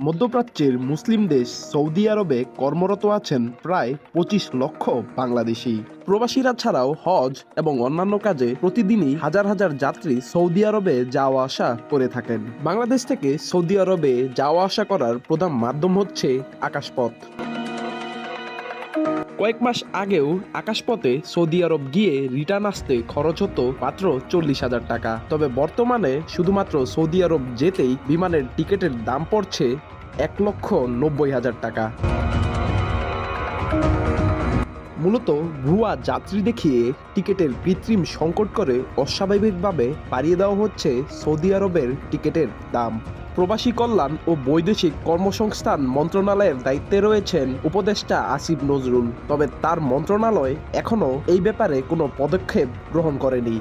মধ্যপ্রাচ্যের মুসলিম দেশ সৌদি আরবে কর্মরত আছেন প্রায় পঁচিশ লক্ষ বাংলাদেশি। প্রবাসীরা ছাড়াও হজ এবং অন্যান্য কাজে প্রতিদিনই হাজার হাজার যাত্রী সৌদি আরবে যাওয়া আসা করে থাকেন। বাংলাদেশ থেকে সৌদি আরবে যাওয়া আসা করার প্রধান মাধ্যম হচ্ছে আকাশপথ। কয়েক মাস আগেও আকাশপথে সৌদি আরব গিয়ে রিটার্ন আসতে খরচ হতো মাত্র চল্লিশ হাজার টাকা। তবে বর্তমানে শুধুমাত্র সৌদি আরব যেতেই বিমানের টিকিটের দাম পড়ছে এক লক্ষ নব্বই হাজার টাকা। মূলত ভুয়া যাত্রী দেখিয়ে টিকিটের কৃত্রিম সংকট করে অস্বাভাবিকভাবে বাড়িয়ে দেওয়া হচ্ছে সৌদি আরবের টিকিটের দাম। প্রবাসী কল্যাণ ও বৈদেশিক কর্মসংস্থান মন্ত্রণালয়ের দায়িত্বে রয়েছেন উপদেষ্টা আসিফ নজরুল। তবে তার মন্ত্রণালয় এখনও এই ব্যাপারে কোনো পদক্ষেপ গ্রহণ করেনি।